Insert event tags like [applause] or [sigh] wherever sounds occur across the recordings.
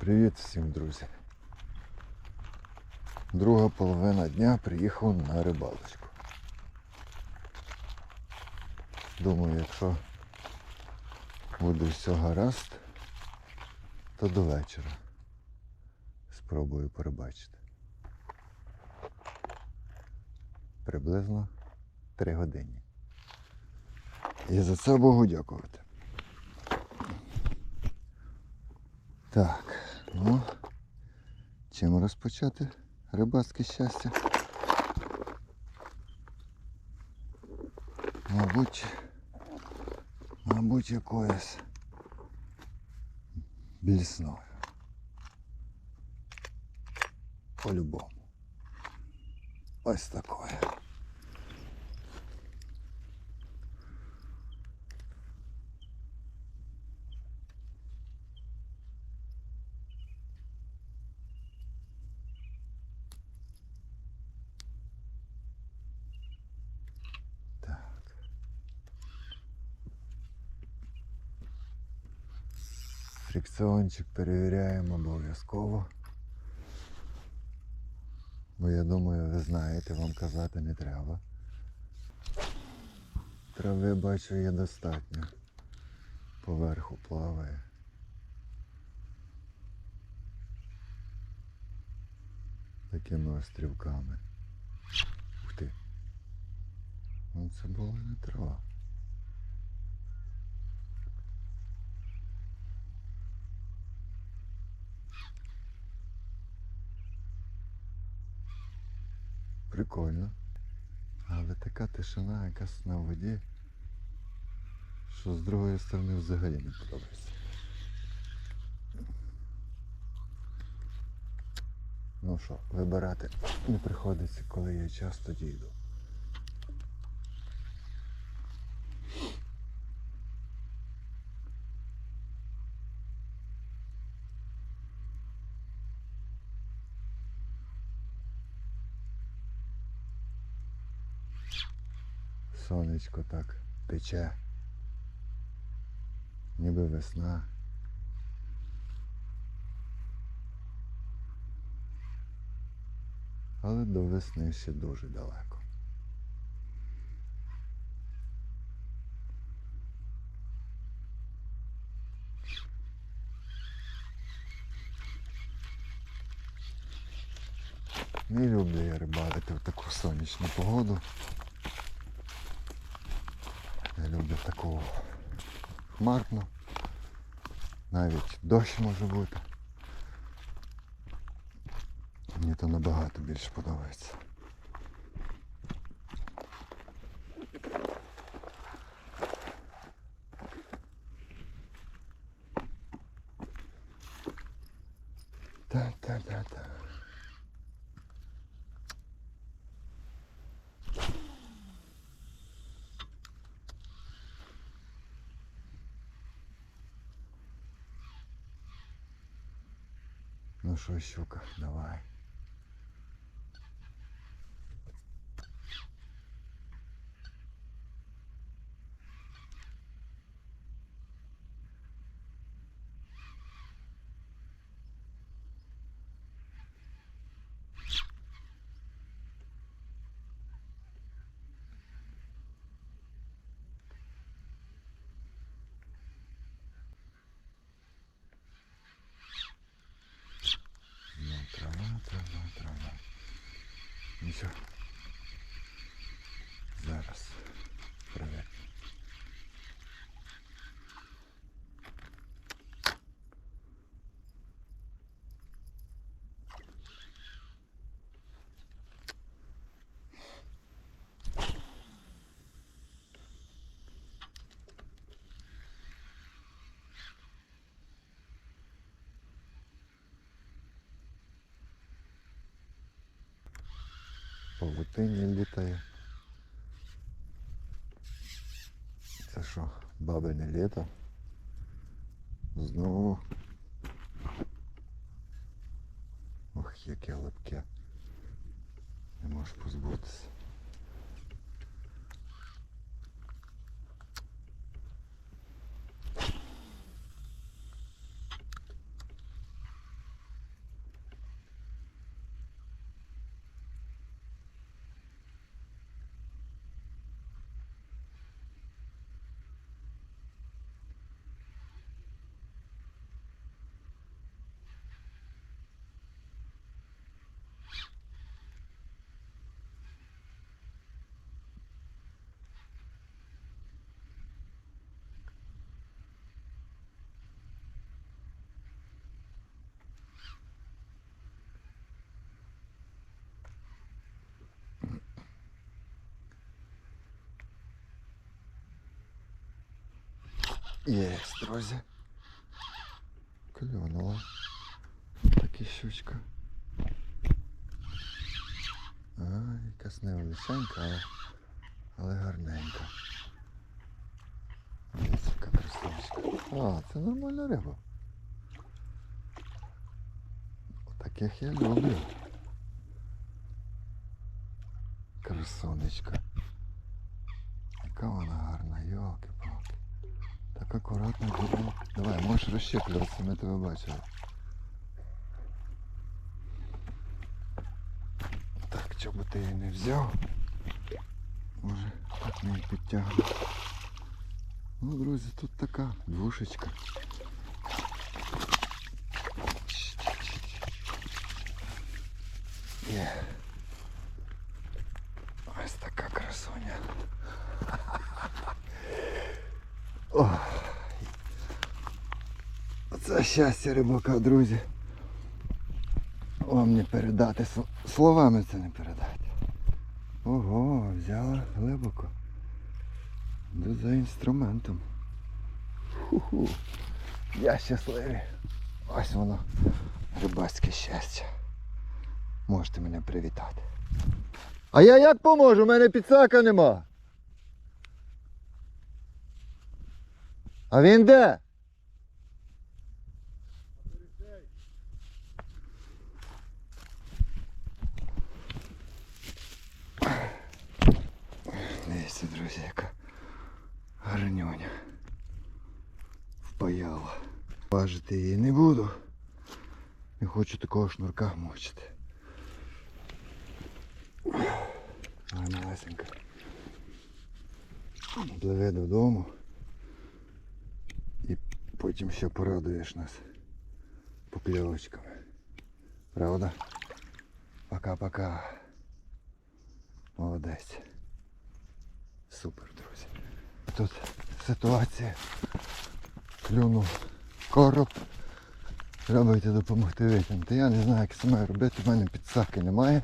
Привіт всім, друзі. Друга половина дня приїхав на рибалочку. Думаю, якщо буде все гаразд, то до вечора спробую перебачити. Приблизно 3 години. І за це Богу дякувати. Так, ну, чим розпочати рибацьке щастя? Мабуть, мабуть, якоюсь блісною. По-любому. Ось такое. Фрикціончик перевіряємо обов'язково. Бо я думаю, ви знаєте, вам казати не треба. Трави бачу є достатньо. Поверху плаває. Такими острівками. Ух ти. Ну це було не трава. Прикольно. Але така тишина якась на воді, що з другої сторони взагалі не подобається. Ну що, вибирати не приходиться, коли є час, тоді Сонечко так пече. Ніби весна. Але до весни ще дуже далеко. Не люблю я рибалити в таку сонячну погоду. Я люблю такого хмарну. Навіть дощ може бути. Мені то набагато більше подобається. Ну щука, давай. Ну, трава, трава, трава. Нічого. Зараз. Привет. Павутині літає. Це що, бабине літо? Знову. Ох, яке липке. Не можеш позбутися. Єсть, друзі. Клюнула. Такі щучка. А, якась невеличенька, але, але гарненька. Ось яка красавичка. А, це нормальна риба. Таких я люблю. Красонечка. Яка вона гарна. Так акуратно буде. Давай, можеш розщеплюватися, ми тебе бачили. Так, чого би ти її не взяв? Може, так не підтягну. Ну, друзі, тут така двушечка. Є. Ось така красуня. Ох. Це щастя рибака, друзі. Вам не передати. Словами це не передати. Ого, взяла глибоко. Йду за інструментом. Ху-ху. Я щасливий. Ось воно. Рибацьке щастя. Можете мене привітати. А я як поможу? У мене підсака нема. А він де? Дивіться, друзі, яка гарнюня. Впаяла. Важити її не буду. Не хочу такого шнурка мочити. Гарна лесенька. Пливе додому. Потім ще порадуєш нас покльовочками. Правда? Пока-пока. Молодець. Супер, друзі. Тут ситуація. Клюнув короб. Треба йти допомогти витягнути. Я не знаю, як це має робити, в мене підсаки немає.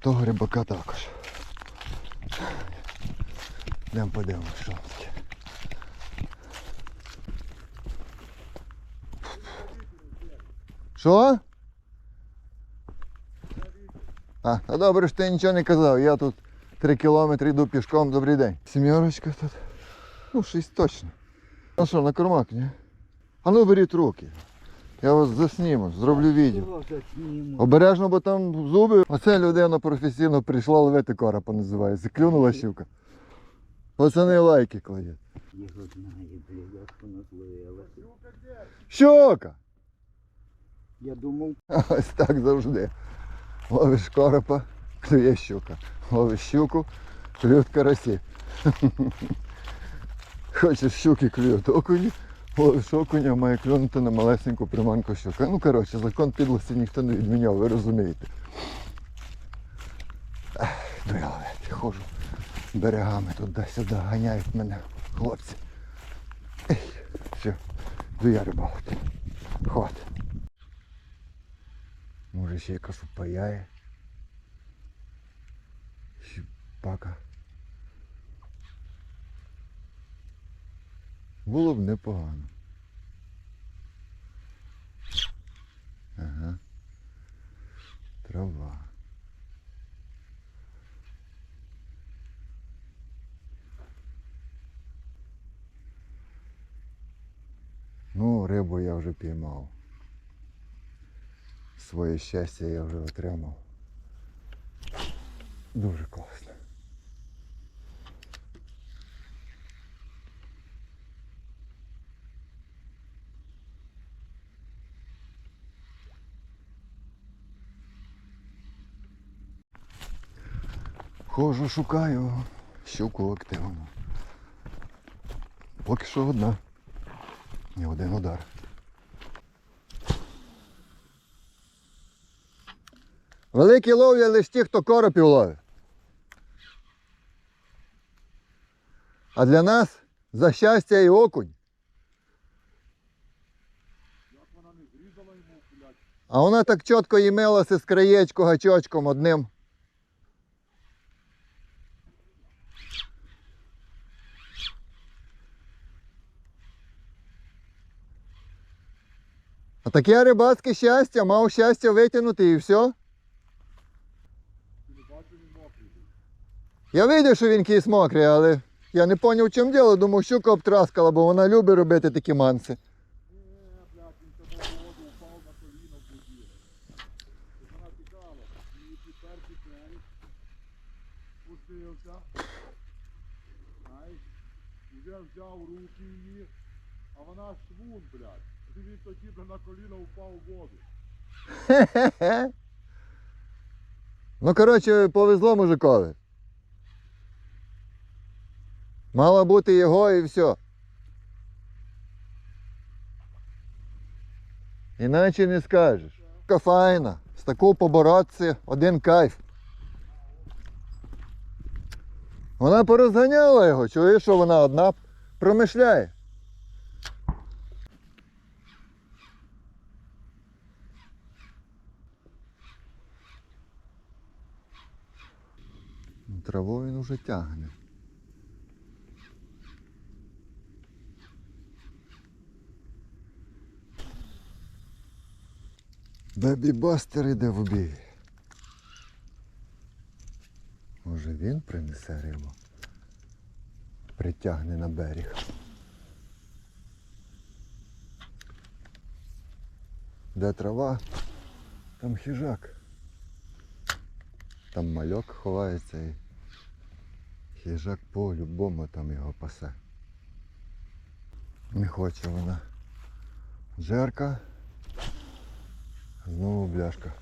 Того рибака також. Йдемо подивимось, що? А, а добре, що ти нічого не казав. Я тут три кілометри йду пішком, добрий день. Сім'ярочка тут. Ну, шість точно. Ну що, на кормак, ні? А ну беріть руки. Я вас засніму, зроблю відео. Обережно, бо там зуби. Оце людина професійно прийшла ловити коропа називається. Клюнула щука. Пацани лайки кладять. Щука! Я думав, [laughs] Ось так завжди. Ловиш коропа, клює щука. Ловиш щуку, клюють карасі. [laughs] Хочеш щуки клюють окуні, ловиш окуня, має клюнути на малесеньку приманку щука. Ну коротше, закон підлості ніхто не відміняв, ви розумієте. Йду я ходжу берегами туди-сюди, ганяють мене хлопці. Все, йду я рибалити. Хватить. Може ще якась упаяє. Щупака. Було б непогано. Ага. Трава. Ну, рибу я вже піймав. Своє щастя я вже отримав. Дуже класно. Хожу, шукаю щуку активну. Поки що одна. І один удар. Великі ловлять лише ті, хто коропів ловить. А для нас за щастя і окунь. А вона так чітко їй з краєчку гачочком одним. А таке рибацьке щастя, мав щастя витягнути і все. Я видів, що він якийсь мокрий, але я не зрозумів, в чому діло. Думав, щука обтраскала, бо вона любить робити такі манси. Вже взяв руки її, а вона швун, блядь. І він тоді би на коліна впав у воду. Ну, коротше, повезло мужикові. Мало бути його і все. Іначе не скажеш. Така файна. З такою поборотися один кайф. Вона порозганяла його, чуєш, що вона одна промишляє. Траву він уже тягне. Бебі Бастер іде в обій. Може він принесе рибу? Притягне на берег. Де трава, там хижак. Там мальок ховається і хижак по-любому там його пасе. Не хоче вона. Жерка. Знову.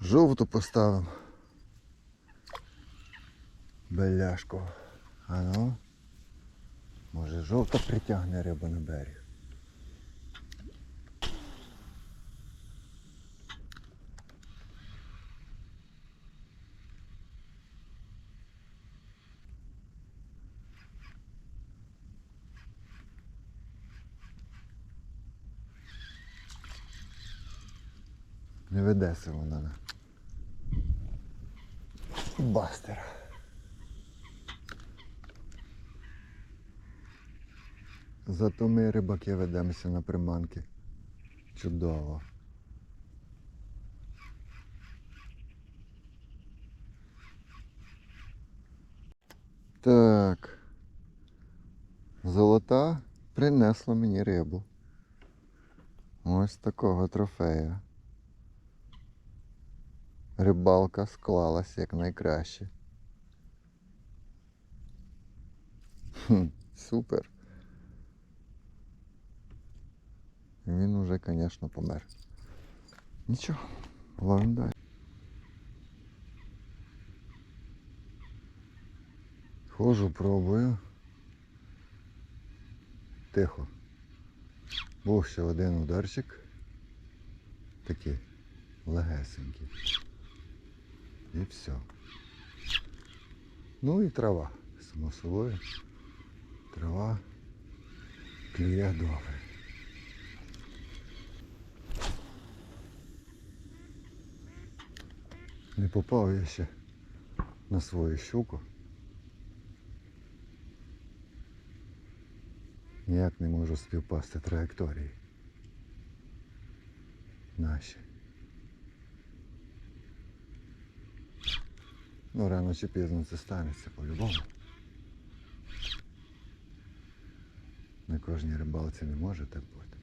Жовту поставимо. Беляшку. А ну. Може жовта притягне рибу на берег. Не вона на бастера. Зато ми рибаки ведемося на приманки. Чудово. Так. Золота принесла мені рибу. Ось такого трофея. Рибалка склалась як найкраще. Супер. Він уже, звісно, помер. Нічого, ловим далі. Хожу, пробую. Тихо. Був ще один ударчик. Такий легесенький. І все. Ну і трава. Само собою. Трава клює добре. Не попав я ще на свою щуку. Ніяк не можу співпасти траєкторії. Наші. Ну, рано чи пізно це станеться по-любому. На кожній рибалці не може так бути.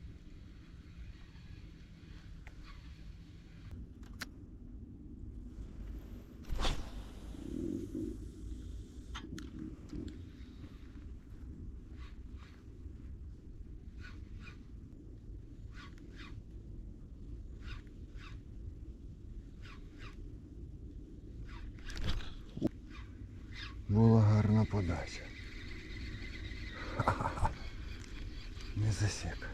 Подача. Ха-ха-ха. [laughs] Не засік.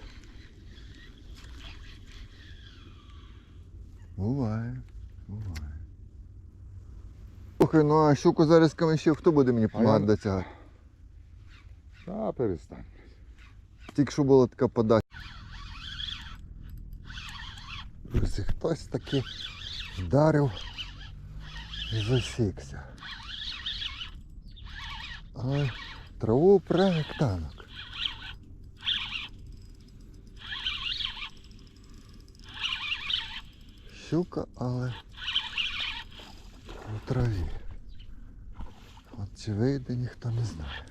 Буває, буває. Слухай, ну а щуку зараз камішів, хто буде мені допомагати я- дотягати? Та перестань. Тільки що була така подача. Хтось таки вдарив і засікся а траву прямо. Щука, але у траві. От чи вийде ніхто не знає.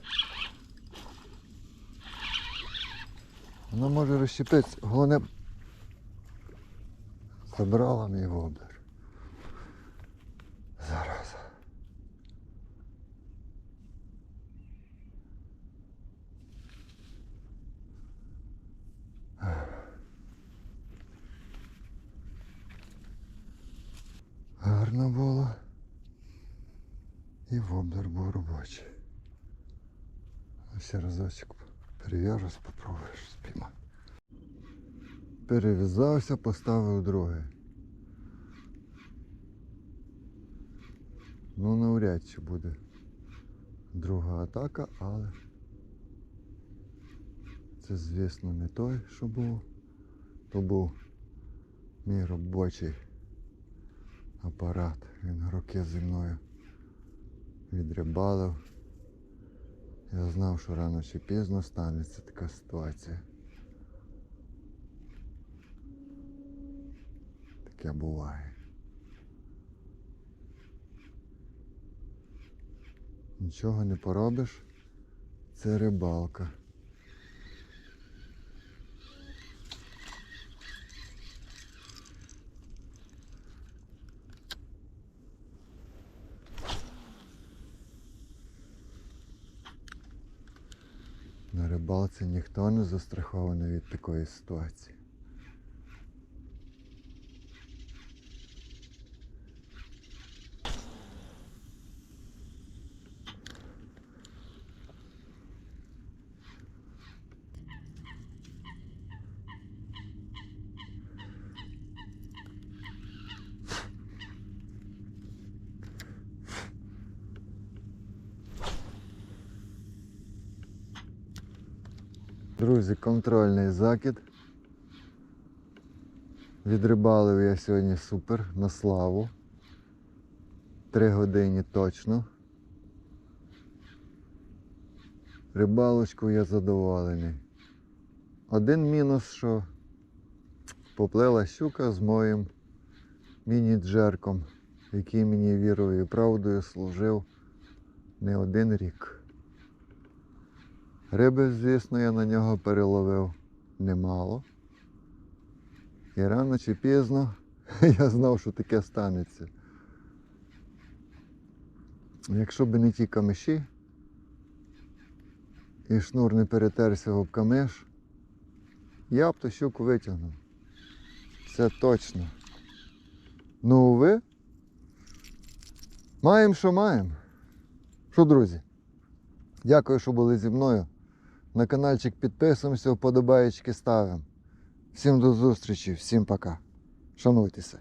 Вона може розщепитися, головне забрала мій воблер. Воблер був робочий. Ще разочок перев'яжу, спробуєш спіймати. Перев'язався, поставив другий. Ну, навряд чи буде друга атака, але це, звісно, не той, що був. То був мій робочий апарат. Він роки зі мною відрибалив. Я знав, що рано чи пізно станеться така ситуація. Таке буває. Нічого не поробиш. Це рибалка. На рибалці ніхто не застрахований від такої ситуації. Друзі, контрольний закид. Відрибалив я сьогодні супер на славу. Три години точно. Рибалочку я задоволений. Один мінус, що поплила щука з моїм міні-джерком, який мені вірою і правдою служив не один рік. Риби, звісно, я на нього переловив немало. І рано чи пізно [laughs] я знав, що таке станеться. Якщо б не ті камиші, і шнур не перетерся об камиш, я б ту щуку витягнув. Це точно. Ну ви? Маємо, що маємо. Що, друзі? Дякую, що були зі мною. На каналчик підписуємося, вподобаєчки ставимо. Всім до зустрічі, всім пока. Шануйтеся.